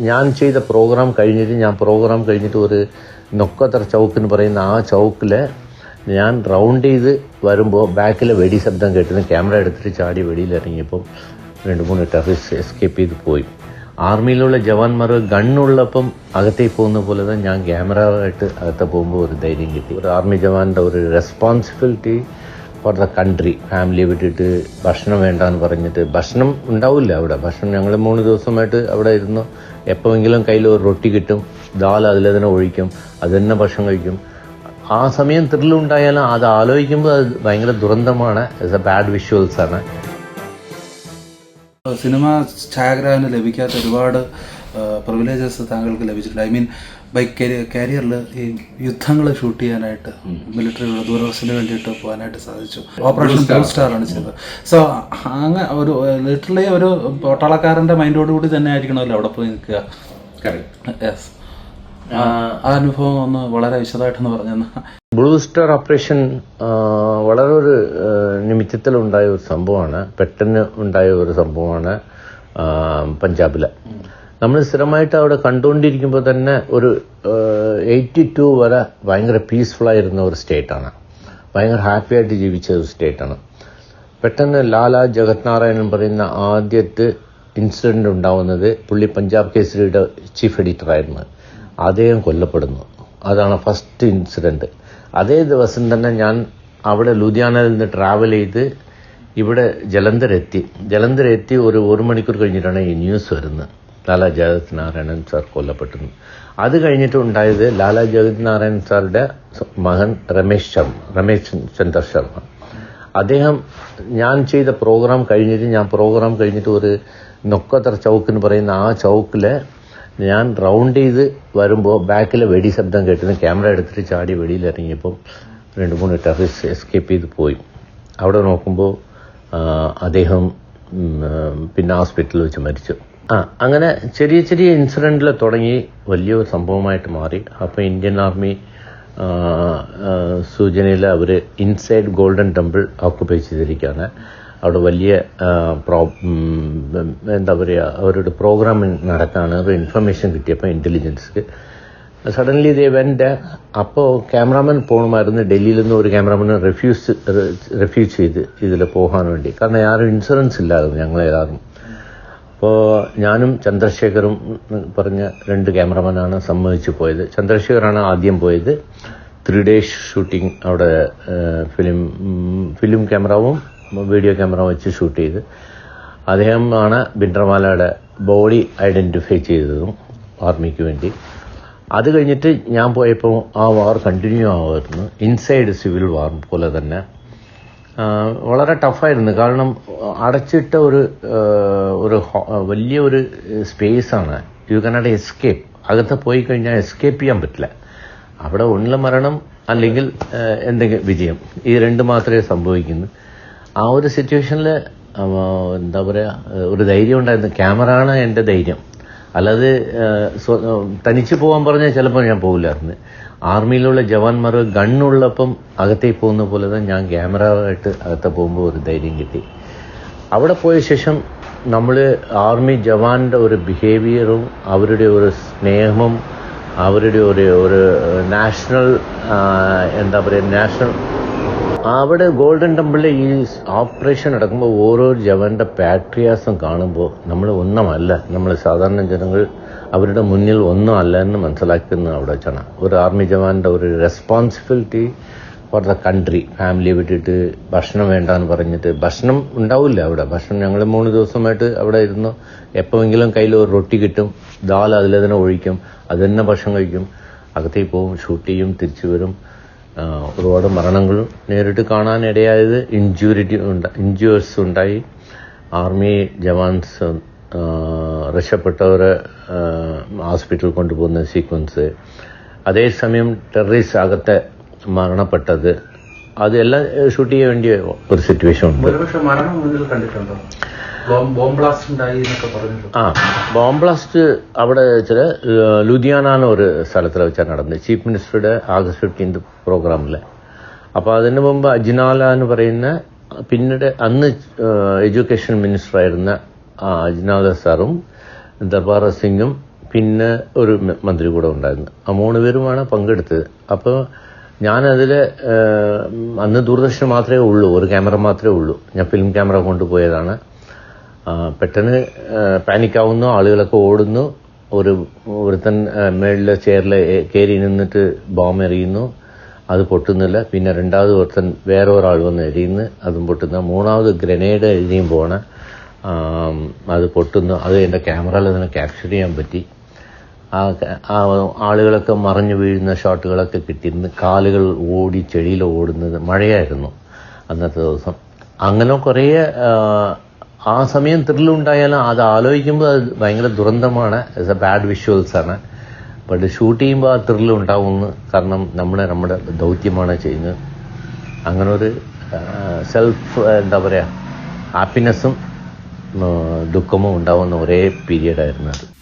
ഞാൻ ചെയ്ത പ്രോഗ്രാം കഴിഞ്ഞിട്ട് ഞാൻ പ്രോഗ്രാം കഴിഞ്ഞിട്ട് ഒരു നൊക്കത്ര ചൗക്ക് എന്ന് പറയുന്ന ആ ചൗക്കിൽ ഞാൻ റൗണ്ട് ചെയ്ത് വരുമ്പോൾ ബാക്കിലെ വെടി ശബ്ദം കേട്ടിരുന്നു ക്യാമറ എടുത്തിട്ട് ചാടി വെടിയിലിറങ്ങിയപ്പം രണ്ട് മൂന്ന് ടെററിസ്റ്റ് എസ്കേപ്പ് ചെയ്ത് പോയി. ആർമിയിലുള്ള ജവാന്മാർ ഗണ്ണുള്ളപ്പം അകത്തേക്ക് പോകുന്ന പോലെ തന്നെ ഞാൻ ക്യാമറ ആയിട്ട് അകത്തെ പോകുമ്പോൾ ഒരു ധൈര്യം കിട്ടി. ഒരു ആർമി ജവാന്റെ ഒരു റെസ്പോൺസിബിലിറ്റി ഫോർ ദ കൺട്രി ഫാമിലിയെ വിട്ടിട്ട് ഭക്ഷണം വേണ്ടെന്ന് പറഞ്ഞിട്ട് ഭക്ഷണം ഉണ്ടാവില്ല അവിടെ. ഭക്ഷണം ഞങ്ങൾ മൂന്ന് ദിവസമായിട്ട് അവിടെ ഇരുന്നു. എപ്പോഴെങ്കിലും കയ്യിൽ ഒരു റൊട്ടി കിട്ടും ദാൽ അതിൽ തന്നെ ഒഴിക്കും അത് തന്നെ ഭക്ഷണം കഴിക്കും. ആ സമയം ത്രില്ലുണ്ടായാലും അത് ആലോചിക്കുമ്പോൾ അത് ഭയങ്കര ദുരന്തമാണ്. ഇറ്റ്സ് എ ബാഡ് വിഷ്വൽസ് ആണ്. സിനിമ ഛായാഗ്രഹന് ലഭിക്കാത്ത ഒരുപാട് പ്രിവിലേജസ് താങ്കൾക്ക് ലഭിച്ചിട്ടുണ്ട്. ഐ മീൻ ബൈ കാരിയറിൽ ഈ യുദ്ധങ്ങൾ ഷൂട്ട് ചെയ്യാനായിട്ട് മിലിറ്ററിയുടെ ദൂരദർശന് വേണ്ടിയിട്ട് പോകാനായിട്ട് സാധിച്ചു. ഓപ്പറേഷൻ ബ്ലൂ സ്റ്റാർ ആണ് ചെയ്തത്. സോ അങ്ങനെ ഒരു ലിറ്ററലി ഒരു പട്ടാളക്കാരന്റെ മൈൻഡോട് കൂടി തന്നെ ആയിരിക്കണമല്ലോ അവിടെ പോയി നിൽക്കുക. യെസ് ആ അനുഭവം ഒന്ന് വളരെ വിശദമായിട്ടൊന്ന് പറഞ്ഞു ബ്ലൂ സ്റ്റാർ ഓപ്പറേഷൻ വളരെ ഒരു നിമിത്തത്തിൽ നിമിത്തത്തിലുണ്ടായ ഒരു സംഭവമാണ്. പെട്ടെന്ന് ഉണ്ടായ ഒരു സംഭവമാണ് പഞ്ചാബിൽ. നമ്മൾ സ്ഥിരമായിട്ട് അവിടെ കണ്ടുകൊണ്ടിരിക്കുമ്പോൾ തന്നെ ഒരു എയ്റ്റി ടു വരെ ഭയങ്കര പീസ്ഫുൾ ആയിരുന്ന ഒരു സ്റ്റേറ്റാണ് ഭയങ്കര ഹാപ്പി ആയിട്ട് ജീവിച്ച ഒരു സ്റ്റേറ്റാണ് പെട്ടെന്ന് ലാലാ ജഗത് നാരായണൻ പറയുന്ന ആദ്യത്തെ ഇൻസിഡന്റ് ഉണ്ടാവുന്നത് പുള്ളി പഞ്ചാബ് കേസരിയുടെ ചീഫ് എഡിറ്ററായിരുന്നു അദ്ദേഹം കൊല്ലപ്പെടുന്നു. അതാണ് ഫസ്റ്റ് ഇൻസിഡന്റ് അതേ ദിവസം തന്നെ ഞാൻ അവിടെ ലുധിയാനയിൽ നിന്ന് ട്രാവൽ ചെയ്ത് ഇവിടെ ജലന്ധർ എത്തി. ജലന്ധർ എത്തി ഒരു ഒരു മണിക്കൂർ കഴിഞ്ഞിട്ടാണ് ഈ ന്യൂസ് വരുന്നത്. ലാലാ ജഗത് നാരായണൻ സാർ കൊല്ലപ്പെട്ടു. അത് കഴിഞ്ഞിട്ട് ഉണ്ടായത് ലാലാ ജഗത് നാരായണൻ സാറുടെ മകൻ രമേശ് ശർമ്മ രമേശ് ചന്ദ്ര ശർമ്മ. അദ്ദേഹം ഞാൻ ചെയ്ത പ്രോഗ്രാം കഴിഞ്ഞിട്ട് ഞാൻ പ്രോഗ്രാം കഴിഞ്ഞിട്ട് ഒരു നൊക്കത്ര ചൗക്ക് എന്ന് പറയുന്ന ആ ചൗക്കിൽ ഞാൻ റൗണ്ട് ചെയ്ത് വരുമ്പോൾ ബാക്കിലെ വെടി ശബ്ദം കേട്ടിന് ക്യാമറ എടുത്തിട്ട് ചാടി വെളിയിൽ ഇറങ്ങിയപ്പം രണ്ട് മൂന്ന് ടെററിസ്റ്റ് എസ്കേപ്പ് ചെയ്ത് പോയി. അവിടെ നോക്കുമ്പോൾ അദ്ദേഹം പിന്നെ ഹോസ്പിറ്റലിൽ വെച്ച് മരിച്ചു. ആ അങ്ങനെ ചെറിയ ചെറിയ ഇൻസിഡന്റിൽ തുടങ്ങി വലിയൊരു സംഭവമായിട്ട് മാറി. അപ്പോൾ ഇന്ത്യൻ ആർമി സൂചനയിൽ അവർ ഇൻസൈഡ് ഗോൾഡൻ ടെമ്പിൾ ഓക്കുപ്പൈ ചെയ്തിരിക്കുകയാണ്. അവിടെ വലിയ പ്രോ എന്താ പറയുക അവരുടെ പ്രോഗ്രാം നടക്കാണ് ഒരു ഇൻഫർമേഷൻ കിട്ടിയപ്പോൾ ഇന്റലിജൻസ്ക്ക് സഡൻലി ദേ വെന്റ് അപ്പോൾ ക്യാമറാമാൻ പോകണമായിരുന്നു ഡൽഹിയിൽ നിന്ന് ഒരു ക്യാമറാമാൻ റെഫ്യൂസ് റെഫ്യൂസ് ചെയ്ത് ഇതിൽ പോകാൻ വേണ്ടി. കാരണം ആരും ഇൻഷുറൻസ് ഇല്ലായിരുന്നു ഞങ്ങളെ ആരും അപ്പോൾ ഞാനും ചന്ദ്രശേഖറും പറഞ്ഞ രണ്ട് ക്യാമറമാനാണ് സമ്മതിച്ചു പോയത്. ചന്ദ്രശേഖറാണ് ആദ്യം പോയത്. ത്രീ ഡേയ്സ് ഷൂട്ടിംഗ് അവിടെ ഫിലിം ഫിലിം ക്യാമറാവും വീഡിയോ ക്യാമറ വെച്ച് ഷൂട്ട് ചെയ്ത്. അദ്ദേഹമാണ് ബിൻഡർമാലയുടെ ബോഡി ഐഡന്റിഫൈ ചെയ്തതും ആർമിക്ക് വേണ്ടി. അത് കഴിഞ്ഞിട്ട് ഞാൻ പോയപ്പോൾ ആ വാർ കണ്ടിന്യൂ ആവുമായിരുന്നു ഇൻസൈഡ് സിവിൽ വാർ പോലെ തന്നെ. വളരെ ടഫായിരുന്നു. കാരണം അടച്ചിട്ട ഒരു ഒരു വലിയ ഒരു സ്പേസാണ്. You can't escape. അകത്ത് പോയി കഴിഞ്ഞാൽ എസ്കേപ്പ് ചെയ്യാൻ പറ്റില്ല. അവിടെ ഒന്നിലെ മരണം അല്ലെങ്കിൽ എന്തെങ്കിലും വിജയം. ഈ രണ്ട് മാത്രമേ സംഭവിക്കുന്നു ആ ഒരു സിറ്റുവേഷനിൽ എന്താ പറയുക ഒരു ധൈര്യം ഉണ്ടായിരുന്നു. ക്യാമറ ആണ് എന്റെ ധൈര്യം. അല്ലാതെ തനിച്ച് പോകാൻ പറഞ്ഞാൽ ചിലപ്പോൾ ഞാൻ പോകില്ലായിരുന്നു ആർമിയിലുള്ള ജവാന്മാർ ഗണ്ണുള്ളപ്പം അകത്തേക്ക് പോകുന്ന പോലെ തന്നെ ഞാൻ ക്യാമറ ആയിട്ട് അകത്ത് പോകുമ്പോൾ ഒരു ധൈര്യം കിട്ടി. അവിടെ പോയ ശേഷം നമ്മൾ ആർമി ജവാന്റെ ഒരു ബിഹേവിയറും അവരുടെ ഒരു സ്നേഹവും അവരുടെ ഒരു ഒരു നാഷണൽ എന്താ പറയുക നാഷണൽ അവിടെ ഗോൾഡൻ ടെമ്പിളിലെ ഈ ഓപ്പറേഷൻ നടക്കുമ്പോൾ ഓരോ ജവാന്റെ പാട്രിയാസം കാണുമ്പോൾ നമ്മൾ ഒന്നുമല്ല. നമ്മൾ സാധാരണ ജനങ്ങൾ അവരുടെ മുന്നിൽ ഒന്നും അല്ല എന്ന് മനസ്സിലാക്കുന്ന അവിടെ വെച്ചാണ്. ഒരു ആർമി ജവാന്റെ ഒരു റെസ്പോൺസിബിലിറ്റി ഫോർ ദ കൺട്രി ഫാമിലിയെ വിട്ടിട്ട് ഭക്ഷണം വേണ്ടാന്ന് പറഞ്ഞിട്ട് ഭക്ഷണം ഉണ്ടാവില്ല അവിടെ. ഭക്ഷണം ഞങ്ങൾ മൂന്ന് ദിവസമായിട്ട് അവിടെ ഇരുന്നു. എപ്പോഴെങ്കിലും കയ്യിൽ ഒരു റൊട്ടി കിട്ടും. ദാൽ അതിൽ തന്നെ ഒഴിക്കും. അത് തന്നെ ഭക്ഷണം കഴിക്കും. അകത്തേക്ക് പോവും ഷൂട്ട് ചെയ്യും തിരിച്ചു വരും. ഒരുപാട് മരണങ്ങൾ നേരിട്ട് കാണാനിടയായത് ഇഞ്ചുറിറ്റി ഇഞ്ചുവേഴ്സ് ഉണ്ടായി. ആർമി ജവാൻസ് ആ, രക്ഷപ്പെട്ടവരെ ഹോസ്പിറ്റലിൽ കൊണ്ടുപോകുന്ന സീക്വൻസ്. അതേസമയം ടെററിസ്റ്റ് അകത്തെ മരണപ്പെട്ടത്. അതെല്ലാം ഷൂട്ട് ചെയ്യാൻ വേണ്ടിയ ഒരു സിറ്റുവേഷൻ ഉണ്ട്. ആ ബോംബ് ബ്ലാസ്റ്റ് അവിടെ ചില ലുധിയാന എന്ന ഒരു സ്ഥലത്തിൽ വെച്ചാണ് നടന്നത് ചീഫ് മിനിസ്റ്ററുടെ ആഗസ്റ്റ് ഫിഫ്റ്റീൻത് പ്രോഗ്രാമിൽ അപ്പോൾ അതിന് മുമ്പ് അജ്നാല എന്ന് പറയുന്ന പിന്നീട് അന്ന് എഡ്യൂക്കേഷൻ മിനിസ്റ്റർ ആയിരുന്ന അജ്നാല സാറും ദർബാറ സിംഗും പിന്നെ ഒരു മന്ത്രി കൂടെ ഉണ്ടായിരുന്നു. ആ മൂന്ന് പേരുമാണ് പങ്കെടുത്തത്. അപ്പോൾ ഞാനതിൽ അന്ന് ദൂരദർശൻ മാത്രമേ ഉള്ളൂ ഒരു ക്യാമറ മാത്രമേ ഉള്ളൂ. ഞാൻ ഫിലിം ക്യാമറ കൊണ്ടുപോയതാണ്. പെട്ടെന്ന് പാനിക്കാവുന്നു ആളുകളൊക്കെ ഓടുന്നു. ഒരു ഒരുത്തൻ മേളിലെ ചെയറിൽ കയറി നിന്നിട്ട് ബോംബ് എറിയുന്നു അത് പൊട്ടുന്നില്ല. പിന്നെ രണ്ടാമത് ഒരുത്തൻ വേറെ ഒരാൾ വന്ന് എഴുതിയുന്നു അതും പൊട്ടുന്ന. മൂന്നാമത് ഗ്രനേഡ് എഴുതിയും പോണ. അത് പൊട്ടുന്നു. അത് എന്റെ ക്യാമറയിൽ അതിനെ ക്യാപ്ചർ ചെയ്യാൻ പറ്റി. ആ ആളുകളൊക്കെ മറിഞ്ഞു വീഴുന്ന ഷോട്ടുകളൊക്കെ കിട്ടിയിരുന്നു. കാലുകൾ ഓടി ചെടിയിൽ ഓടുന്നത് മഴയായിരുന്നു അന്നത്തെ ദിവസം. അങ്ങനെ കുറേ ആ, സമയം ത്രില്ലുണ്ടായാലും അത് ആലോചിക്കുമ്പോൾ അത് ഭയങ്കര ദുരന്തമാണ്. ഇസ് എ ബാഡ് വിഷ്വൽസ് ആണ്. ബട്ട് ഷൂട്ട് ചെയ്യുമ്പോൾ ആ ത്രിൽ ഉണ്ടാവുമെന്ന് കാരണം നമ്മുടെ നമ്മുടെ ദൗത്യമാണ് ചെയ്യുന്നത്. അങ്ങനെ ഒരു സെൽഫ് എന്താ പറയുക ഹാപ്പിനെസ്സും ദുഃഖമോ ഉണ്ടാവുന്ന ഒരേ പീരിയഡായിരുന്നു അത്.